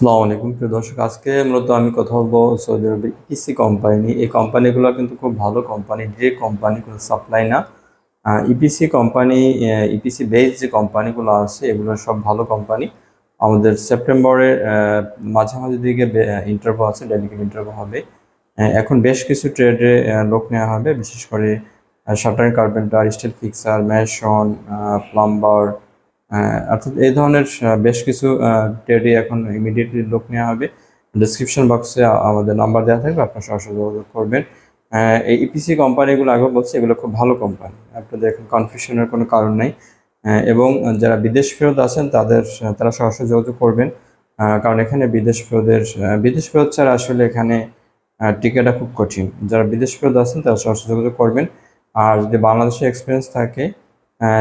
আসসালামু আলাইকুম। প্রিয় দর্শক, আজকে মূলত আমি কথা বলব সৌদি আরবের ইপিসি কোম্পানি এই কোম্পানিগুলো কিন্তু খুব ভালো কোম্পানি যে কোম্পানি কোনো সাপ্লাই না। ইপিসি কোম্পানি ইপিসি বেস যে কোম্পানিগুলো আছে, এগুলো সব ভালো কোম্পানি আমাদের সেপ্টেম্বরের মাঝামাঝি দিকে ইন্টারভিউ আছে ডেলিগেট ইন্টারভিউ হবে। এখন বেশ কিছু ট্রেডে লোক নেওয়া হবে। বিশেষ করে shuttering carpenter steel fixer mason plumber অর্থাৎ এই ধরনের বেশ কিছু ট্রেডে এখন ইমিডিয়েটলি লোক নেওয়া হবে। ডিসক্রিপশন বক্সে আমাদের নাম্বার দেওয়া থাকবে, আপনার সরাসরি যোগাযোগ করবেন। এই ইপিসি কোম্পানিগুলো আগে বলছি, এগুলো খুব ভালো কোম্পানি আপনাদের এখন কনফিউশনের কোনো কারণ নেই। এবং যারা বিদেশ ফেরত আছেন, তাদের তারা সরাসরি যোগাযোগ করবেন। কারণ এখানে বিদেশ ফেরতের বিদেশ ফেরত ছাড়া আসলে এখানে টিকাটা খুব কঠিন। যারা বিদেশ ফেরত আছেন, তারা সরাসরি যোগাযোগ করবেন। আর যদি বাংলাদেশে এক্সপিরিয়েন্স থাকে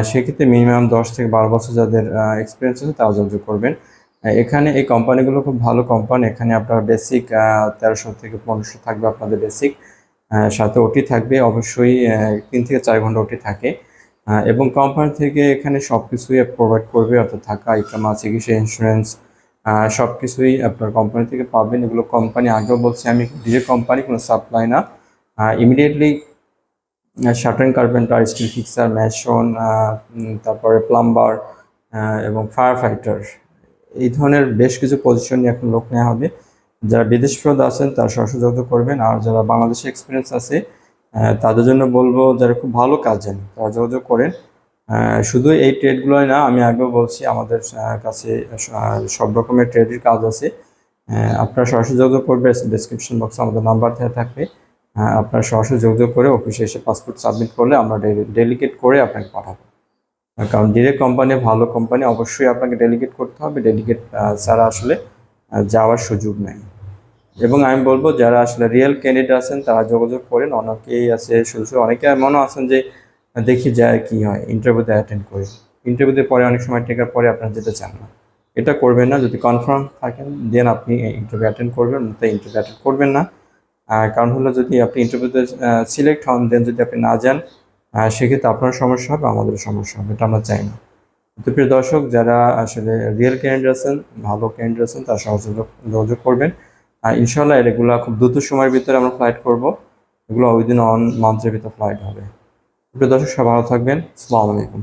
সেক্ষেত্রে মিনিমাম দশ থেকে বারো বছর যাদের এক্সপিরিয়েন্স আছে তারা যোগাযোগ করবেন। এখানে এই কোম্পানিগুলো খুব ভালো কোম্পানি এখানে আপনার বেসিক তেরোশো থেকে পনেরোশো থাকবে আপনাদের বেসিক সাথে ওটি থাকবে, অবশ্যই তিন থেকে চার ঘণ্টা ওটি থাকে। এবং কোম্পানি থেকে এখানে সব কিছুই প্রোভাইড করবে, অর্থাৎ থাকা ইকামা চিকিৎসা ইন্স্যুরেন্স সব কিছুই আপনার কোম্পানি থেকে পাবেন। এগুলো কোম্পানি আগেও বলছি আমি ডিরেক্ট কোম্পানি কোনো সাপ্লাই না। Immediately shuttering carpenter steel fixer mason তারপরে প্লাম্বার এবং ফায়ার ফাইটার এই ধরনের বেশ কিছু পজিশন নিয়ে এখন লোক নেওয়া হবে। যারা বিদেশ ফেরত আছেন, তারা যোগাযোগ করবেন। আর যারা বাংলাদেশে এক্সপিরিয়েন্স আছে তাদের জন্য বলব যারা খুব ভালো কাজ জানেন তারা যোগাযোগ করেন। শুধু এই ট্রেডগুলোই না, আমি আগেও বলছি, আমাদের কাছে সব রকমের ট্রেডের কাজ আছে। আপনারা সরাসরি যোগাযোগ করবে ডিসক্রিপশন বক্সে আমাদের নাম্বার দেওয়া থাকবে। আহ, আপনারা সরাসরি যোগাযোগ করে অফিসে এসে পাসপোর্ট সাবমিট করলে আমরা ডেলিগেট করে আপনাকে পাঠাবো। কারণ ডিরেক্ট কোম্পানি ভালো কোম্পানি অবশ্যই আপনাকে ডেলিগেট করতে হবে। ডেলিগেট ছাড়া আসলে যাওয়ার সুযোগ নেই। এবং আমি বলব যারা আসলে রিয়েল ক্যান্ডিডেট আছেন তারা যোগাযোগ করেন। অনেকেই আছে শুধু শুধু অনেকে এমনও আছেন যে দেখি যায় কি হয় ইন্টারভিউতে অ্যাটেন্ড করে। ইন্টারভিউতে পরে অনেক সময় টেকার পরে আপনারা যেতে চান না। এটা করবেন না। যদি কনফার্ম থাকেন দেন আপনি ইন্টারভিউ অ্যাটেন্ড করবেন। তাই ইন্টারভিউ অ্যাটেন্ড করবেন না। কারণ হলো যদি আপনি ইন্টারভিউতে সিলেক্ট হন দেন যদি আপনি না যান সেক্ষেত্রে আপনার সমস্যা হবে আমাদের সমস্যা হবে, এটা আমরা চাই না। তো প্রিয় দর্শক, যারা আসলে রিয়েল ক্যান্ডিডেট আছেন, ভালো ক্যান্ডিডেট আছেন, তারা সহজে যোগাযোগ করবেন। আর ইনশাল্লাহ এগুলো খুব দ্রুত সময়ের ভিতরে আমরা ফ্লাইট করব। এগুলো উইদিন অন মান্থের ভিতরে ফ্লাইট হবে। প্রিয় দর্শক সব ভালো থাকবেন। আসসালামু আলাইকুম।